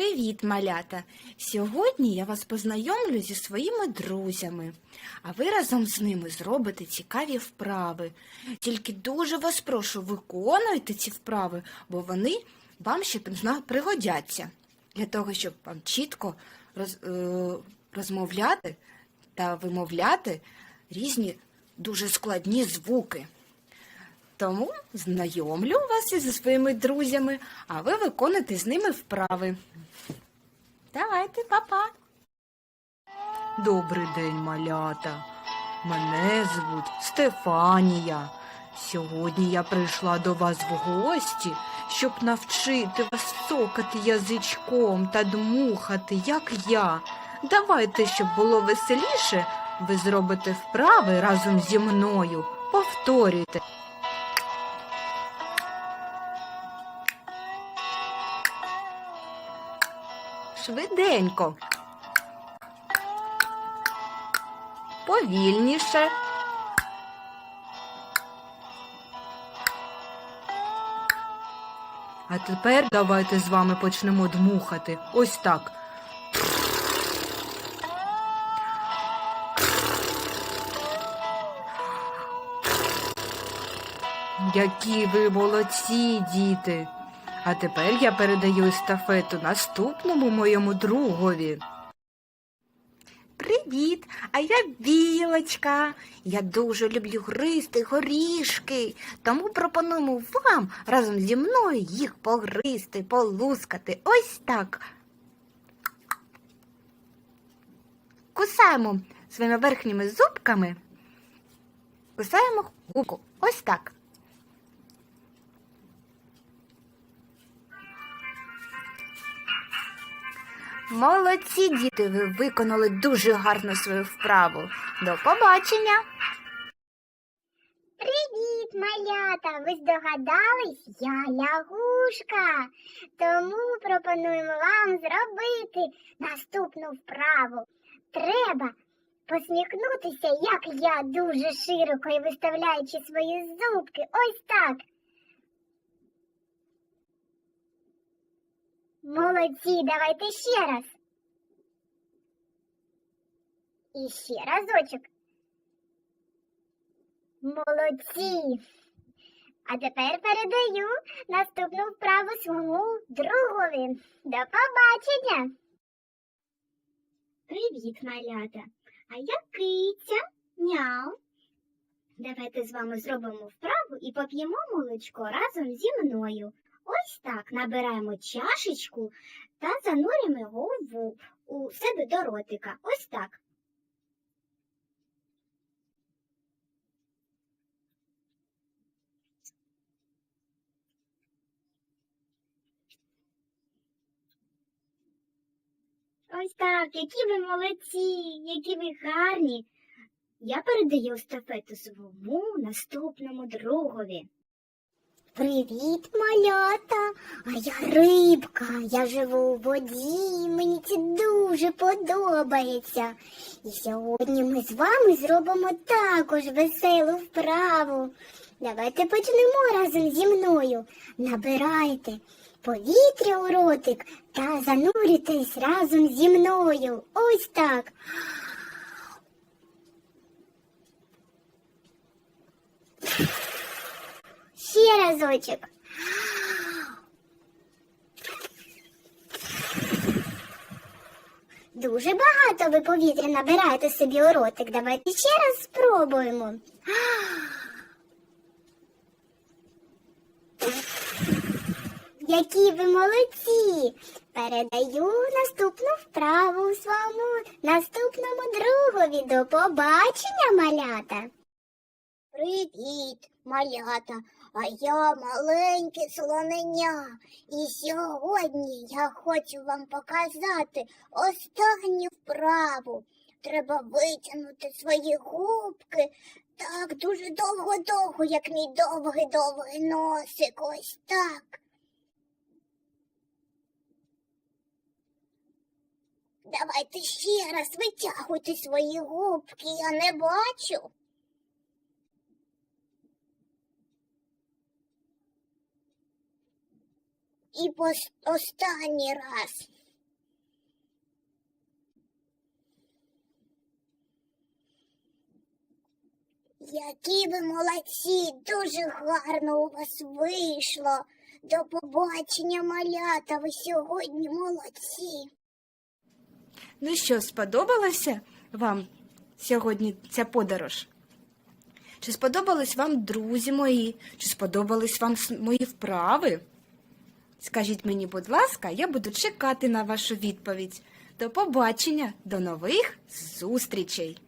Привіт, малята! Сьогодні я вас познайомлю зі своїми друзями, а ви разом з ними зробите цікаві вправи. Тільки дуже вас прошу, виконуйте ці вправи, бо вони вам ще пригодяться для того, щоб вам чітко роз, е, розмовляти та вимовляти різні дуже складні звуки. Тому знайомлю вас із своїми друзями, а ви виконуєте з ними вправи. Давайте, папа. Добрий день, малята. Мене звуть Стефанія. Сьогодні я прийшла до вас в гості, щоб навчити вас цокати язичком та дмухати, як я. Давайте, щоб було веселіше, ви зробите вправи разом зі мною. Повторюйте. Швиденько. Повільніше. А тепер давайте з вами почнемо дмухати. Ось так. Які ви молодці, діти. А тепер я передаю естафету наступному моєму другові. Привіт, а я білочка. Я дуже люблю гризти горішки, тому пропонуємо вам разом зі мною їх погризти, полускати. Ось так. Кусаємо своїми верхніми зубками. Кусаємо губку. Ось так. Молодці, діти, ви виконали дуже гарно свою вправу. До побачення! Привіт, малята! Ви здогадались? Я лягушка. Тому пропонуємо вам зробити наступну вправу. Треба посміхнутися, як я, дуже широко і виставляючи свої зубки. Ось так. Молодці, давайте ще раз. І ще разочок. Молодці. А тепер передаю наступну вправу своєму другові. До побачення. Привіт, малята. А я киця, няу. Давайте з вами зробимо вправу і поп'ємо молочко разом зі мною. Ось так набираємо чашечку та занурюємо його в, у себе до ротика. Ось так. Ось так, які ви молодці, які ви гарні. Я передаю естафету своєму наступному другові. Привіт, малята! А я рибка, я живу у воді, мені це дуже подобається. І сьогодні ми з вами зробимо також веселу вправу. Давайте почнемо разом зі мною. Набирайте повітря у ротик та занурюйтесь разом зі мною. Ось так. Ще. Дуже багато ви повітря набираєте собі у ротик. Давайте ще раз спробуємо. Які ви молодці! Передаю наступну вправу своєму наступному другові. До побачення, малята! Привіт, малята, а я маленьке слоненя. І сьогодні я хочу вам показати останню вправу. Треба витягнути свої губки так дуже довго-довго, як мій довгий-довгий носик. Ось так. Давайте ще раз витягуйте свої губки, я не бачу. і останній раз. Які ви молодці, дуже гарно у вас вийшло. До побачення малята, ви сьогодні молодці. Ну що, сподобалася вам сьогодні ця подорож? Чи сподобались вам друзі мої? Чи сподобались вам мої вправи? Скажіть мені, будь ласка, я буду чекати на вашу відповідь. До побачення, до нових зустрічей!